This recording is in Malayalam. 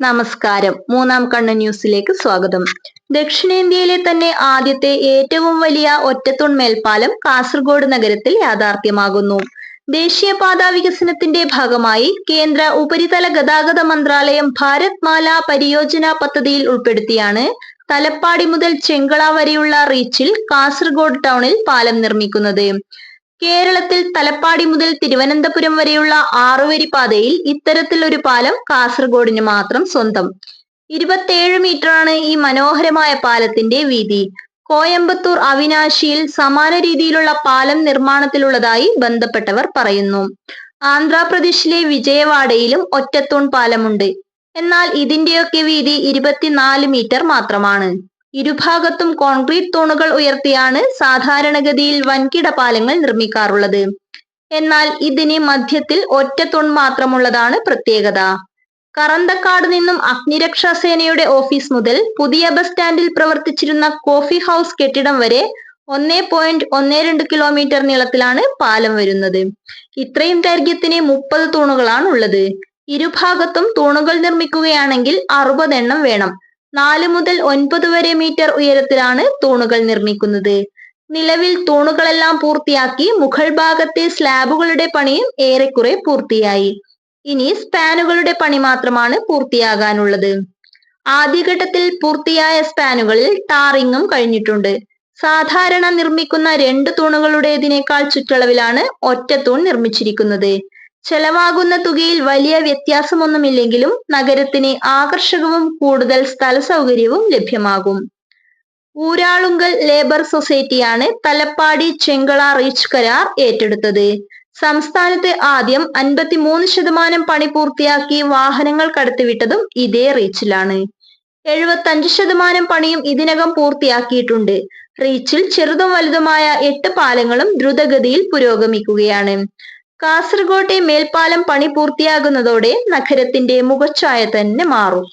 നമസ്കാരം. മൂന്നാം കണ്ണ് ന്യൂസിലേക്ക് സ്വാഗതം. ദക്ഷിണേന്ത്യയിലെ തന്നെ ആദ്യത്തെ ഏറ്റവും വലിയ ഒറ്റത്തുൺ മേൽപ്പാലം കാസർഗോഡ് നഗരത്തിൽ യാഥാർത്ഥ്യമാകുന്നു. ദേശീയപാത വികസനത്തിന്റെ ഭാഗമായി കേന്ദ്ര ഉപരിതല ഗതാഗത മന്ത്രാലയം ഭാരത് മാല പരിയോജന പദ്ധതിയിൽ ഉൾപ്പെടുത്തിയാണ് തലപ്പാടി മുതൽ ചെങ്കള വരെയുള്ള റീച്ചിൽ കാസർഗോഡ് ടൗണിൽ പാലം നിർമ്മിക്കുന്നത്. കേരളത്തിൽ തലപ്പാടി മുതൽ തിരുവനന്തപുരം വരെയുള്ള ആറുവരി പാതയിൽ ഇത്തരത്തിലൊരു പാലം കാസർഗോഡിന് മാത്രം സ്വന്തം. ഇരുപത്തേഴ് മീറ്ററാണ് ഈ മനോഹരമായ പാലത്തിന്റെ വീതി. കോയമ്പത്തൂർ അവിനാശിയിൽ സമാന രീതിയിലുള്ള പാലം നിർമ്മാണത്തിലുള്ളതായി ബന്ധപ്പെട്ടവർ പറയുന്നു. ആന്ധ്രാപ്രദേശിലെ വിജയവാഡയിലും ഒറ്റത്തൂൺ പാലമുണ്ട്. എന്നാൽ ഇതിന്റെയൊക്കെ വീതി ഇരുപത്തിനാല് മീറ്റർ മാത്രമാണ്. ഇരുഭാഗത്തും കോൺക്രീറ്റ് തൂണുകൾ ഉയർത്തിയാണ് സാധാരണഗതിയിൽ വൻകിട പാലങ്ങൾ നിർമ്മിക്കാറുള്ളത്. എന്നാൽ ഇതിന് മധ്യത്തിൽ ഒറ്റ തൂൺ മാത്രമുള്ളതാണ് പ്രത്യേകത. കറന്തക്കാട് നിന്നും അഗ്നിരക്ഷാ സേനയുടെ ഓഫീസ് മുതൽ പുതിയ ബസ് സ്റ്റാൻഡിൽ പ്രവർത്തിച്ചിരുന്ന കോഫി ഹൗസ് കെട്ടിടം വരെ ഒന്നേ പോയിന്റ് ഒന്നേ രണ്ട് കിലോമീറ്റർ നീളത്തിലാണ് പാലം വരുന്നത്. ഇത്രയും ദൈർഘ്യത്തിന് മുപ്പത് തൂണുകളാണ് ഉള്ളത്. ഇരുഭാഗത്തും തൂണുകൾ നിർമ്മിക്കുകയാണെങ്കിൽ അറുപത് എണ്ണം വേണം. നാല് മുതൽ ഒൻപത് വരെ മീറ്റർ ഉയരത്തിലാണ് തൂണുകൾ നിർമ്മിക്കുന്നത്. നിലവിൽ തൂണുകളെല്ലാം പൂർത്തിയാക്കി മുഗൾ ഭാഗത്തെ സ്ലാബുകളുടെ പണിയും ഏറെക്കുറെ പൂർത്തിയായി. ഇനി സ്പാനുകളുടെ പണി മാത്രമാണ് പൂർത്തിയാകാനുള്ളത്. ആദ്യഘട്ടത്തിൽ പൂർത്തിയായ സ്പാനുകളിൽ ടാറിങ്ങും കഴിഞ്ഞിട്ടുണ്ട്. സാധാരണ നിർമ്മിക്കുന്ന രണ്ട് തൂണുകളുടേതിനേക്കാൾ ചുറ്റളവിലാണ് ഒറ്റ തൂൺ നിർമ്മിച്ചിരിക്കുന്നത്. ചെലവാകുന്ന തുകയിൽ വലിയ വ്യത്യാസമൊന്നുമില്ലെങ്കിലും നഗരത്തിന് ആകർഷകവും കൂടുതൽ സ്ഥല സൗകര്യവും ലഭ്യമാകും. ഊരാളുങ്കൽ ലേബർ സൊസൈറ്റിയാണ് തലപ്പാടി ചെങ്കള റീച്ച് കരാർ ഏറ്റെടുത്തത്. സംസ്ഥാനത്ത് ആദ്യം അൻപത്തിമൂന്ന് ശതമാനം പണി പൂർത്തിയാക്കി വാഹനങ്ങൾ കടത്തിവിട്ടതും ഇതേ റീച്ചിലാണ്. എഴുപത്തഞ്ച് ശതമാനം പണിയും ഇതിനകം പൂർത്തിയാക്കിയിട്ടുണ്ട്. റീച്ചിൽ ചെറുതും വലുതുമായ എട്ട് പാലങ്ങളും ദ്രുതഗതിയിൽ പുരോഗമിക്കുകയാണ്. കാസർഗോട്ടെ മേൽപ്പാലം പണി പൂർത്തിയാകുന്നതോടെ നഗരത്തിന്റെ മുഖച്ഛായ തന്നെ മാറും